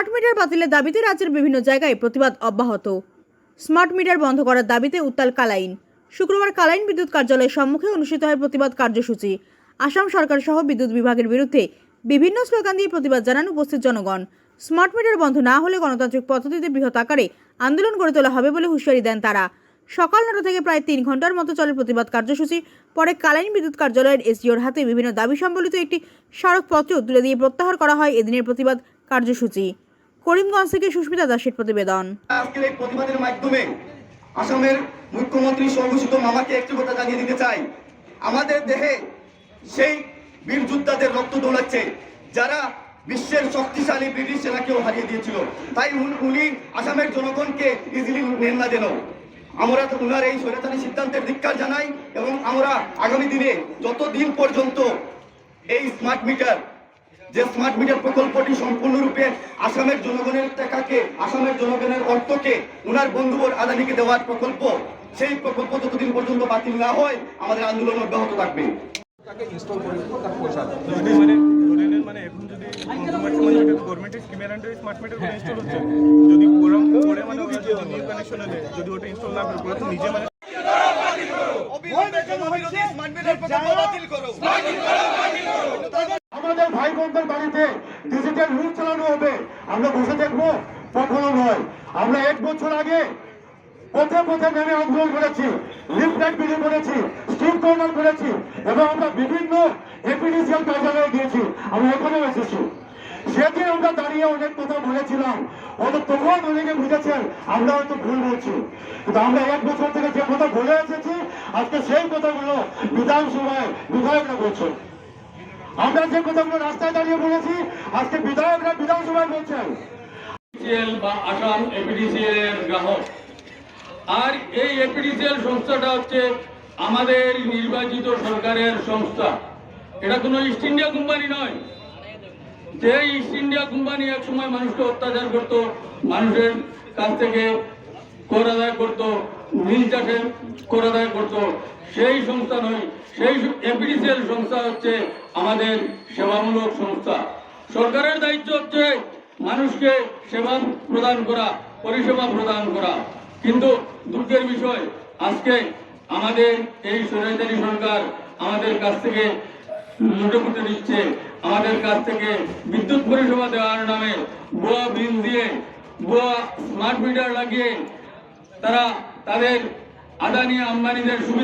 Smart meter বাতিলের দাবিতে রাজ্যের বিভিন্ন জায়গায় প্রতিবাদ অব্যাহত। স্মার্ট মিটার বন্ধ করার দাবিতে উত্তাল কালাইন। শুক্রবার কালাইন বিদ্যুৎ কার্যালয়ের সম্মুখে অনুষ্ঠিত হয় প্রতিবাদ কার্যসূচি। আসাম সরকার সহ বিদ্যুৎ বিভাগের বিরুদ্ধে বিভিন্ন স্লোগান দিয়ে প্রতিবাদ জানান উপস্থিত জনগণ। স্মার্ট মিটার বন্ধ না হলে গণতান্ত্রিক পদ্ধতিতে বৃহৎ আকারে আন্দোলন গড়ে তোলা হবে বলে হুঁশিয়ারি দেন তারা। সকাল নটা থেকে প্রায় তিন ঘণ্টার মতো চলে প্রতিবাদ কার্যসূচি। পরে কালাইন বিদ্যুৎ কার্যালয়ের এসডিওর হাতে বিভিন্ন দাবি সম্বলিত একটি স্মারকপত্র তুলে দিয়ে প্রত্যাহার করা হয় এদিনের প্রতিবাদ কার্যসূচি। করিমগঞ্জ থেকে সুস্মিতা দাসের প্রতিবেদন। আজকের এই প্রতিবাদের মাধ্যমে আসামের মুখ্যমন্ত্রী সর্বসূত মামাকে একটি কথা জানিয়ে দিতে চাই। আমাদের দেহে সেই বীর যোদ্ধাদের রক্ত দৌড়াচ্ছে যারা বিশ্বের শক্তিশালী ব্রিটিশ সেনাকেও হারিয়ে দিয়েছিল। তাই উন- আসামের জনগণকে ইজিলি নেন না যেন আমরা উনার এই স্বৈরাচারী সিদ্ধান্তের ধিক্কার জানাই এবং আমরা আগামী দিনে যতদিন পর্যন্ত এই স্মার্ট মিটার যে স্মার্ট মিটার প্রকল্পটি সম্পূর্ণরূপে আসামের জনগণের টাকাকে আসামের জনগণের অর্থকে ওনার বন্ধুবর আদানিকে দেওয়ার প্রকল্প সেই প্রকল্প যতদিন পর্যন্ত বাতিল না হয় আমাদের আন্দোলন অব্যাহত থাকবে। তাকে ইনস্টল করে তার পয়সা মানে ধরে নেন মানে এখন যদি কনজিউমার মানে ওটা গভর্নমেন্টের স্কিমের আন্ডারে স্মার্ট মিটার করে ইনস্টল হচ্ছে যদি ওরম করে মানে ওরা যদি নিউ কানেকশন দেয় যদি ওটা ইনস্টল না করে তো নিজে মানে আমাদের ভাই বোনদের বাড়িতে ডিজিটাল রুট চালানো হবে। আমরা বসে দেখব কখনো নয় আমরা এক বছর আগে নেমে করেছি লিফলেট বিলি করেছি কর্নার করেছি এবং আমরা বিভিন্ন কার্যালয়ে গিয়েছি। এসেছি। সেদিন আমরা দাঁড়িয়ে অনেক কথা বলেছিলাম। হয়তো তখন অনেকে বুঝেছেন, আমরা হয়তো ভুল বলছি। কিন্তু আমরা এক বছর থেকে যে কথা বলে এসেছি, আজকে সেই কথাগুলো বিধানসভায় বিধায়করা বলছেন। আমরা যে কথাগুলো রাস্তায় দাঁড়িয়ে বলেছি, আজকে বিধায়করা বিধানসভায় বলছেন আর এই এপিডিসিএল সংস্থাটা হচ্ছে আমাদের নির্বাচিত সরকারের সংস্থা। এটা কোনো ইস্ট ইন্ডিয়া কোম্পানি নয়। যে ইস্ট ইন্ডিয়া কোম্পানি এক সময় মানুষকে অত্যাচার করত, মানুষের কাছ থেকে কর আদায় করতো নীল চাষে কর আদায় করতো সেই সংস্থা নয়, সেই এপিডিসিএল সংস্থা হচ্ছে আমাদের সেবামূলক সংস্থা। সরকারের দায়িত্ব হচ্ছে মানুষকে সেবা প্রদান করা, পরিষেবা প্রদান করা। কিন্তু দুঃখের বিষয়, আজকে আমাদের এই স্বৈরাচারী সরকার আমাদের কাছ থেকে লুটে পুটে নিচ্ছে আমাদের কাছ থেকে বিদ্যুৎ পরিষেবা দেওয়ার নামে ভুয়া বিল দিয়ে ভুয়া স্মার্ট মিটার লাগিয়ে তারা তাদের আদানি আম্বানিদের সুবিধা